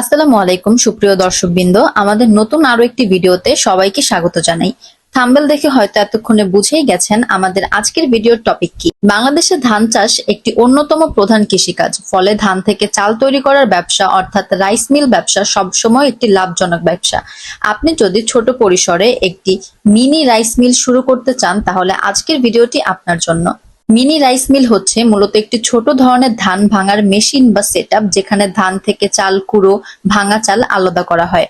আসসালামু আলাইকুম, সুপ্রিয় দর্শকবৃন্দ। আমাদের নতুন আরও একটি ভিডিওতে সবাইকে স্বাগত জানাই। থাম্বেল দেখে হয়তো এতক্ষণে বুঝেই গেছেন আমাদের আজকের ভিডিওর টপিক কি। বাংলাদেশে ধান চাষ একটি অন্যতম প্রধান কৃষিকাজ। ফলে ধান থেকে চাল তৈরি করার ব্যবসা, অর্থাৎ রাইস মিল ব্যবসা, সবসময় একটি লাভজনক ব্যবসা। আপনি যদি ছোট পরিসরে একটি মিনি রাইস মিল শুরু করতে চান, তাহলে আজকের ভিডিওটি আপনার জন্য। মিনি রাইস মিল হচ্ছে মূলত একটি ছোট ধরনের ধান ভাঙার মেশিন বা সেটআপ যেখানে ধান থেকে চাল, কুড়ো, ভাঙা চাল আলাদা করা হয়।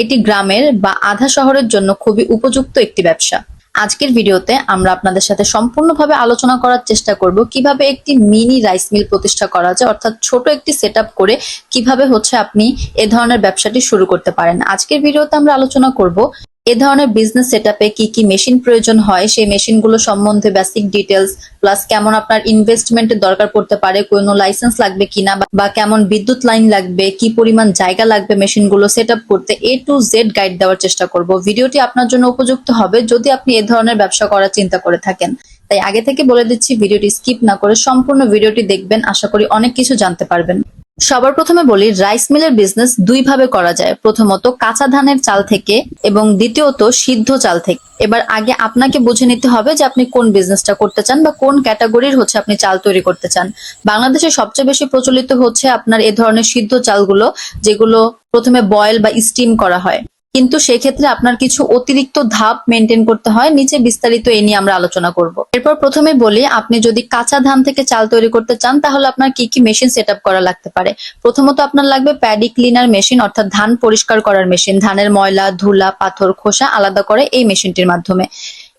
এটি গ্রামের বা আধা শহরের জন্য খুবই উপযুক্ত একটি ব্যবসা। আজকের ভিডিওতে আমরা আপনাদের সাথে সম্পূর্ণভাবে আলোচনা করার চেষ্টা করব কীভাবে একটি মিনি রাইস মিল প্রতিষ্ঠা করা যায়, অর্থাৎ ছোট একটি সেটআপ করে কীভাবে হচ্ছে আপনি এ ধরনের ব্যবসাটি শুরু করতে পারেন। আজকের ভিডিওতে আমরা আলোচনা করব এ ধরনের বিজনেস সেটআপে কি কি মেশিন প্রয়োজন হয়? সেই মেশিনগুলো সম্বন্ধে বেসিক ডিটেলস প্লাস কেমন আপনার ইনভেস্টমেন্টের দরকার পড়তে পারে, কোনো লাইসেন্স লাগবে কিনা, বা- কেমন বিদ্যুৎ লাইন লাগবে, কি পরিমাণ জায়গা লাগবে মেশিনগুলো সেট আপ করতে এ টু জেড গাইড দেওয়ার চেষ্টা করব। ভিডিওটি আপনার জন্য উপযুক্ত হবে যদি আপনি এ ধরনের ব্যবসা করার চিন্তা করে থাকেন। তাই আগে থেকে বলে দিচ্ছি, ভিডিওটি স্কিপ না করে সম্পূর্ণ ভিডিওটি দেখবেন। আশা করি অনেক কিছু জানতে পারবেন। সবার প্রথমে বলি রাইস মিলের বিজনেস দুইভাবে করা যায়। প্রথমত কাঁচা ধানের চাল থেকে এবং দ্বিতীয়ত সিদ্ধ চাল থেকে। এবার আগে আপনাকে বুঝে নিতে হবে যে আপনি কোন বিজনেসটা করতে চান বা কোন ক্যাটাগরির হচ্ছে আপনি চাল তৈরি করতে চান। বাংলাদেশে সবচেয়ে বেশি প্রচলিত হচ্ছে আপনার এ ধরনের সিদ্ধ চালগুলো যেগুলো প্রথমে বয়েল বা স্টিম করা হয়। কিন্তু সেক্ষেত্রে আপনার কিছু অতিরিক্ত ধাপ মেনটেন করতে হয়। নিচে বিস্তারিত এ নিয়ে আমরা আলোচনা করব। এরপর প্রথমে বলি, আপনি যদি কাঁচা ধান থেকে চাল তৈরি করতে চান, তাহলে আপনার কি কি মেশিন সেট করা লাগতে পারে? প্রথমত আপনার লাগবে প্যাডি ক্লিনার মেশিন অর্থাৎ ধান পরিষ্কার করার মেশিন ধানের ময়লা, ধুলা, পাথর, খোসা আলাদা করে এই মেশিনটির মাধ্যমে।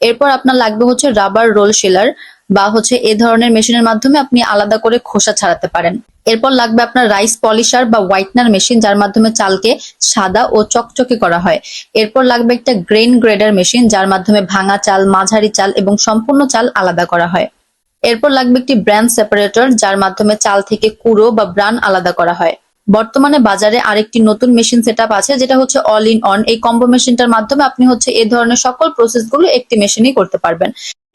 এরপর আপনার লাগবে হচ্ছে রাবার রোল শেলার বা হচ্ছে এ ধরনের মেশিনের মাধ্যমে আপনি আলাদা করে খোসা ছাড়াতে পারেন। এরপর লাগবে আপনার রাইস পলিশার বা হোয়াইটনার মেশিন যার মাধ্যমে চালকে সাদা ও চকচকে করা হয়। এরপর লাগবে একটা গ্রেন গ্রেডার মেশিন যার মাধ্যমে ভাঙা চাল, মাঝারি চাল এবং সম্পূর্ণ চাল আলাদা করা হয়। এরপর লাগবে একটি ব্র্যান্ড সেপারেটর যার মাধ্যমে চাল থেকে কুড়ো বা ব্রান আলাদা করা হয়। বর্তমানে বাজারে আরেকটি নতুন মেশিন সেটআপ আছে, যেটা হচ্ছে অল ইন অন এই কম্বো মেশিনটার মাধ্যমে আপনি হচ্ছে এই ধরনের সকল প্রসেসগুলো একটি মেশিনেই করতে পারবেন।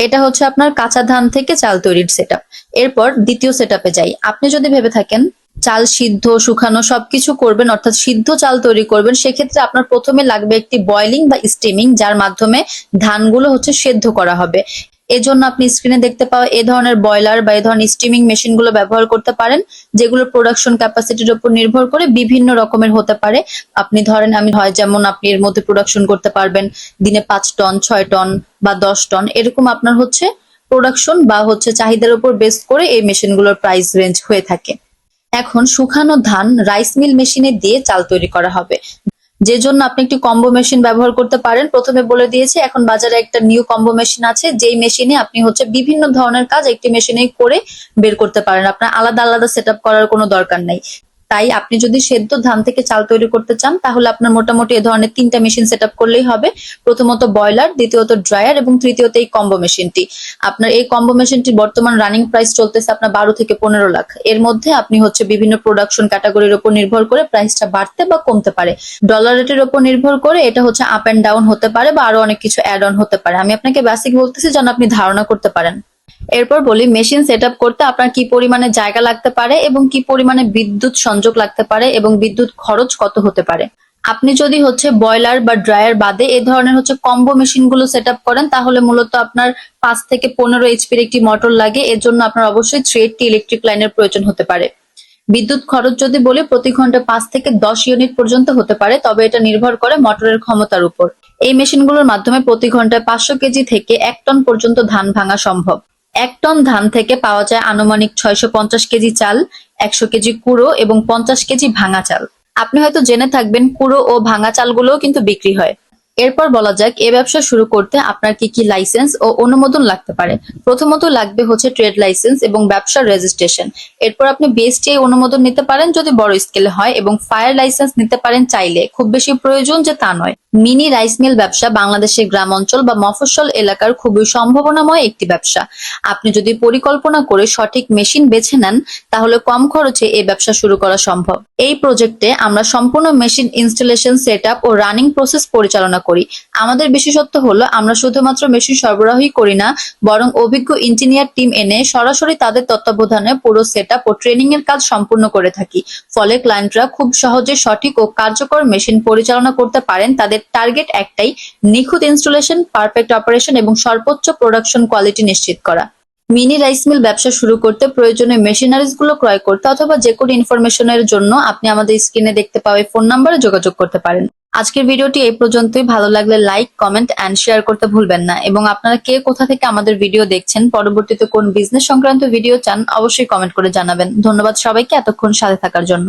এটা হচ্ছে আপনার কাঁচা ধান থেকে চাল তৈরির সেটআপ এরপর দ্বিতীয় সেটআপে যাই। আপনি যদি ভেবে থাকেন, চাল সিদ্ধ, শুকানো সবকিছু করবেন, অর্থাৎ সিদ্ধ চাল তৈরি করবেন, সেক্ষেত্রে আপনার প্রথমে লাগবে একটি বয়লিং বা স্টিমিং যার মাধ্যমে ধানগুলো হচ্ছে সেদ্ধ করা হবে। এজন্য আপনি স্ক্রিনে দেখতে পাওয়া এ ধরনের বয়লার বা এ ধরনের স্টিমিং মেশিনগুলো ব্যবহার করতে পারেন, যেগুলো প্রোডাকশন ক্যাপাসিটির উপর নির্ভর করে বিভিন্ন রকমের হতে পারে। আপনি ধরেন, আমি হয় যেমন আপনি এর মধ্যে প্রোডাকশন করতে পারবেন, দিনে পাঁচ টন ছয় টন বা দশ টন এরকম আপনার হচ্ছে প্রোডাকশন বা হচ্ছে চাহিদার উপর বেস করে এই মেশিনগুলোর প্রাইস রেঞ্জ হয়ে থাকে। এখন শুকানো ধান রাইস মিল মেশিনে দিয়ে চাল তৈরি করা হবে। যে জন্য আপনি একটি কম্বো মেশিন ব্যবহার করতে পারেন। প্রথমে বলে দিয়েছি, এখন বাজারে একটা নিউ কম্বো মেশিন আছে। যেই মেশিনে আপনি হচ্ছে বিভিন্ন ধরনের কাজ একটি মেশিনে করে বের করতে পারেন। আপনার আলাদা আলাদা সেট করার কোনো দরকার নেই। তাই আপনি যদি সেদ্ধ ধান থেকে চাল তৈরি করতে চান, তাহলে আপনার মোটামুটি এ ধরনের তিনটা মেশিন সেট করলেই হবে। প্রথমত বয়লার দ্বিতীয়ত ড্রায়ার এবং তৃতীয়ত এই কম্বো মেশিনটি। আপনার এই কম্বো মেশিনটির বর্তমান রানিং প্রাইস চলতেছে আপনার বারো থেকে পনেরো লাখ। এর মধ্যে আপনি হচ্ছে বিভিন্ন প্রোডাকশন ক্যাটাগরির উপর নির্ভর করে প্রাইসটা বাড়তে বা কমতে পারে। ডলার রেটের উপর নির্ভর করে এটা হচ্ছে আপ এন্ড ডাউন হতে পারে বা আরও অনেক কিছু অ্যাড অন হতে পারে। আমি আপনাকে বেসিক বলতেছি যেন আপনি ধারণা করতে পারেন। এরপর বলি মেশিন সেট করতে আপনার কি পরিমাণে জায়গা লাগতে পারে এবং কি পরিমাণে বিদ্যুৎ সংযোগ লাগতে পারে এবং বিদ্যুৎ খরচ কত হতে পারে? আপনি যদি হচ্ছে বয়লার বা ড্রায়ার বাদে এ ধরনের হচ্ছে কম্বো মেশিনগুলো সেট করেন, তাহলে মূলত আপনার পাঁচ থেকে পনেরো এইচপির একটি মোটর লাগে। এর জন্য আপনার অবশ্যই থ্রি ইলেকট্রিক লাইনের প্রয়োজন হতে পারে। বিদ্যুৎ খরচ যদি বলি, প্রতি ঘণ্টা পাঁচ থেকে দশ ইউনিট পর্যন্ত হতে পারে, তবে এটা নির্ভর করে মোটরের ক্ষমতার উপর। এই মেশিনগুলোর মাধ্যমে প্রতি ঘন্টায় পাঁচশো কেজি থেকে এক টন পর্যন্ত ধান ভাঙা সম্ভব। এক টন ধান থেকে পাওয়া যায় আনুমানিক ছয়শো পঞ্চাশ কেজি চাল, একশো কেজি কুড়ো এবং পঞ্চাশ কেজি ভাঙা চাল। আপনি হয়তো জেনে থাকবেন, কুড়ো ও ভাঙা চালগুলোও কিন্তু বিক্রি হয়। এরপর বলা যাক, এ ব্যবসা শুরু করতে আপনার কি কি লাইসেন্স ও অনুমোদন লাগতে পারে। প্রথমত লাগবে হচ্ছে ট্রেড লাইসেন্স এবং ব্যবসার রেজিস্ট্রেশন এরপর আপনি বিএসটিআই অনুমোদন নিতে পারেন যদি বড় স্কেলে হয় এবং ফায়ার লাইসেন্স নিতে পারেন চাইলে। খুব বেশি প্রয়োজন যে তা নয়। মিনি রাইস মিল ব্যবসা বাংলাদেশের গ্রাম অঞ্চল বা মফস্বল এলাকার খুবই সম্ভাবনাময় একটি ব্যবসা। আপনি যদি পরিকল্পনা করে সঠিক মেশিন বেছে নেন, তাহলে কম খরচে এই ব্যবসা শুরু করা সম্ভব। এই প্রজেক্টে আমরা সম্পূর্ণ মেশিন ইনস্টলেশন সেট ও রানিং প্রসেস পরিচালনা করি। আমাদের বিশেষত্ব হলো, আমরা শুধুমাত্র মেশিন সরবরাহই করি না, বরং অভিজ্ঞ ইঞ্জিনিয়ার টিম এনে সরাসরি তাদের তত্ত্বাবধানে পুরো সেট ও ট্রেনিং এর কাজ সম্পূর্ণ করে থাকি। ফলে ক্লায়েন্টরা খুব সহজে সঠিক ও কার্যকর মেশিন পরিচালনা করতে পারেন। তাদের টার্গেট একটাই, নিখুঁত ইনস্টলেশন পারফেক্ট অপারেশন এবং সর্বোচ্চ প্রোডাকশন কোয়ালিটি নিশ্চিত করা। মিনি রাইস মিল ব্যবসা শুরু করতে প্রয়োজনে মেশিনারিজগুলো ক্রয় করতে অথবা যে কোনো ইনফরমেশনের জন্য আপনি আমাদের স্ক্রিনে দেখতে পাওয়া ফোন নাম্বারে যোগাযোগ করতে পারেন। আজকের ভিডিওটি এই পর্যন্তই। ভালো লাগলে লাইক কমেন্ট এন্ড শেয়ার করতে ভুলবেন না। এবং আপনারা কে কোথা থেকে আমাদের ভিডিও দেখছেন, পরবর্তীতে কোন বিজনেস সংক্রান্ত ভিডিও চান, অবশ্যই কমেন্ট করে জানাবেন। ধন্যবাদ সবাইকে, এতক্ষণ সাথে থাকার জন্য।